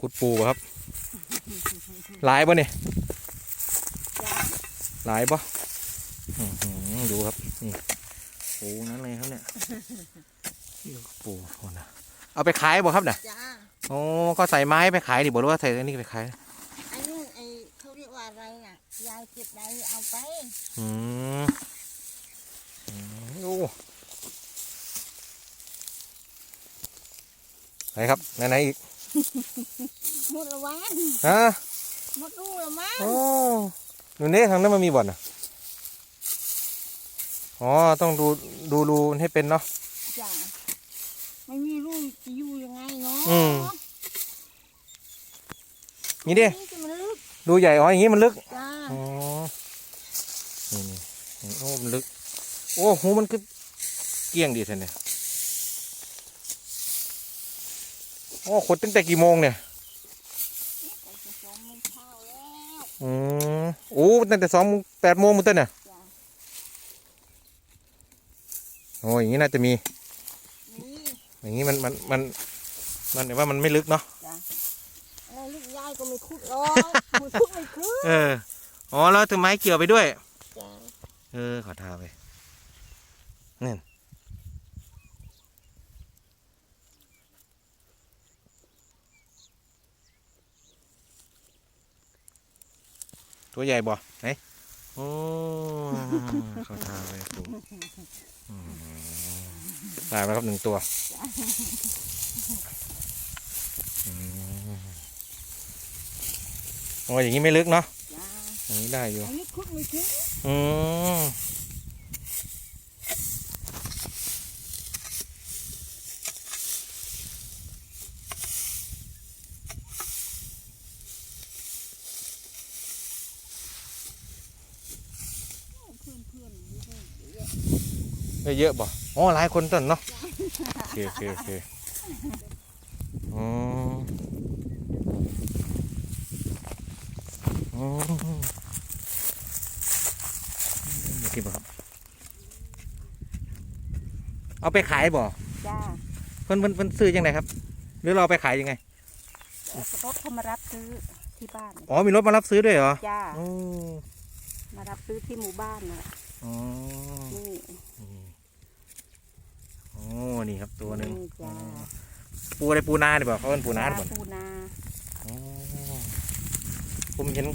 ขุดปูบ่ครับ หลายบ่เนี่ยจ้าหลายบ่อื้อหือดูครับ นี่ปูนั่นเลยครับเนี่ยนี่ก็ปูคนนะเอาไปขายบ่ครับเนี่ยจ้าโอ้ก็ใส่ไม้ไปขายดิบอกว่าใส่อันนี้ไปขายไอ้นู่นไอ้เขาเรียกว่าอะไรน่ะยายเก็บได้เอาไปอืมอืมโอ้ไหนครับไหนไหนอีก หมดละวันฮะหมดลูกละมั้งโอ้หนูเนี่ยทางนั้นมันมีบ่อนอะอ๋อต้องดูดูรูให้เป็นเนาะจ้าไม่มีลูกจะอยู่ยังไงเนาะอืมนี่ดินี่จะมันลึกดูใหญ่อ๋ออย่างงี้มันลึกจ้าอ๋อนี่นี่นี่โอ้มันลึก โอ้หูมันคือเกลี้ยงดีท่านเนี่ย โอ้ขุดตั้งแต่กี่โมงเนี่ยใส่กระสอบมันเข้าแล้วอืมโอ้ตั้งแต่สองแปดโมงมุ้งต้นเนี่ยจ้าโอ้อย่างนี้น่าจะมีนี่อย่างนี้มันมันมันมันแต่ว่ามันไม่ลึกเนาะจ้าอะไรลูกยายก็ไม่คุดหรอกคุดคุดไม่ขึ้นเอออ๋อแล้วถือไม้เกี่ยวไปด้วยจ้าเออขอทาไปนี่น ตัวใหญ่บ่ไหนโอ้ขอทาไปปูอืมได้แล้วครับหนึ่งตัวอืมโอ้ยอย่างนี้ไม่ลึกเนาะจ้าอย่างนี้ได้อยู่อันนี้คุดไม่ขึ้น อืม เพื่อนเพื่อนๆอยู่ด้วยเยอะ ได้เยอะบ่อ๋อหลายคนต้นเนาะโอเคโอเคโอเคอืมอืมนี่ที่บ่ครับเอาไปขายบ่จ้าเพิ่นเพิ่นเพิ่นซื้อยังไงครับ หรือเราเอาไปขายยังไงรถเขามารับซื้อที่บ้านอ๋อมีรถมารับซื้อด้วยเหรอจ้าอมารับซื้อที่หมู่บ้านน่ะอ๋อ นี่โอ้นี่ครับตัวหนึ่ง นี่จ้า ปูอะไรปูนาเนี่ยบอกเขาเป็นปูนาหรือเปล่าปูนาอ๋อผมเห็น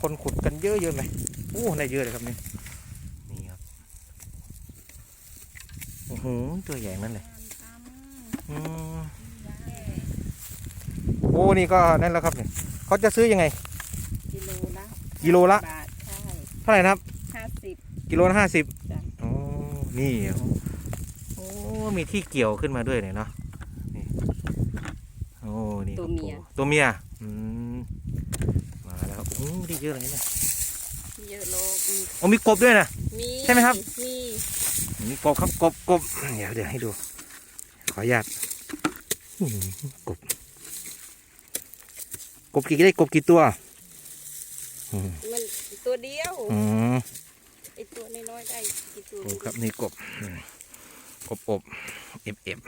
คนขุดกันเยอะเยอะไหมโอ้ได้เยอะเลยครับนี่นี่ครับโอ้โหตัวใหญ่นั่นเลยอืมโอ้นี่ก็นั่นแล้วครับเนี่ยเขาจะซื้อยังไง กิโลละกิโลละบาทใช่เท่าไหร่นะครับห้าสิบกิโลละห้าสิบจ้ะโอ้นี่โอ้มีที่เกี่ยวขึ้นมาด้วยเนี่ยเนาะนี่โอ้นี่ครับปูตัวเมียอืมมาแล้วครับโอ้ได้เยอะเลยเนี่ยเยอะโลมีโอ้มีกบด้วยนะ มีใช่ไหมครับ มีมีกบครับกบกบเดี๋ยวเดี๋ยวให้ดู ขออนุญาตอื้อหือกบ กบกี่ได้กบกี่ตัวอืมมันตัวเดียวอืม ไอตัวน้อยๆได้กี่ตัวกบครับนี่กบอืมกบอบเอ็บเอ็บ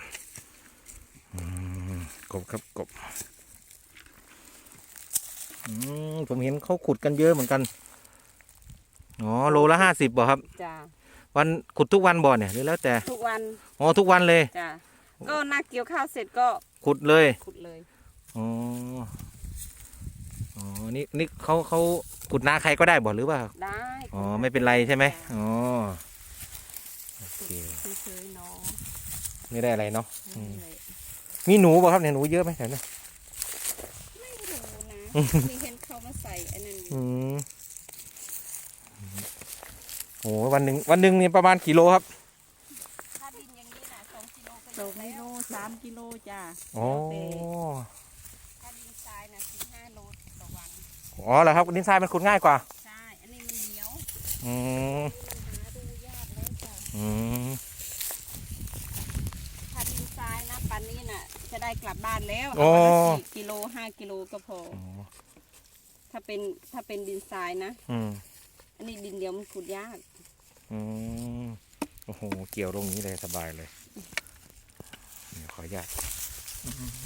อืม กบครับกบอืมผมเห็นเขาขุดกันเยอะเหมือนกัน อ๋อ โลละห้าสิบบ่ครับ จ้า วันขุดทุกวันบ่เนี่ยหรือแล้วแต่ ทุกวัน อ๋อ ทุกวันเลย จ้า ก็นักเกี่ยวข้าวเสร็จก็ ขุดเลย ขุดเลย อ๋อ อ๋อ นี่นี่เขาเขาขุดนาใครก็ได้บ่หรือว่า ได้ อ๋อ ไม่เป็นไรใช่ไหมอ๋อ โอเคเฉยๆเนาะ ไม่ได้อะไรเนาะอื มนั่นแหละมีหนูบ่ครับเนี่ยหนูเยอะไหมแถวนี้ไม่รู้นะมีเห็นเขามาใส่อันนั้นอยู่อืมโอ้วันหนึ่งวันหนึ่งนี่ประมาณกี่โลครับถ้าดินอย่างนี้นะสองกิโลก็สองกิโลสามกิโลจ้าอ๋อถ้าดินทรายนะสี่ห้าโลต่อวันอ๋อเหรอครับดินทรายมันขุดง่ายกว่า ใช่ อันนี้มันเหนียวอืมหาดูยากแล้วจ้ะอืม ถ้าดินทรายนะปันนี้น่ะ จะได้กลับบ้านแล้วโอ้เอาวันละสี่กิโลห้ากิโลก็พออ๋อถ้าเป็นถ้าเป็นดินทรายนะ อืมอันนี้ดินเดียวมันขุดยาก อืมโอ้โห เกี่ยวตรงนี้เลยสบายเลยเดี๋ยวขออนุญาตอืม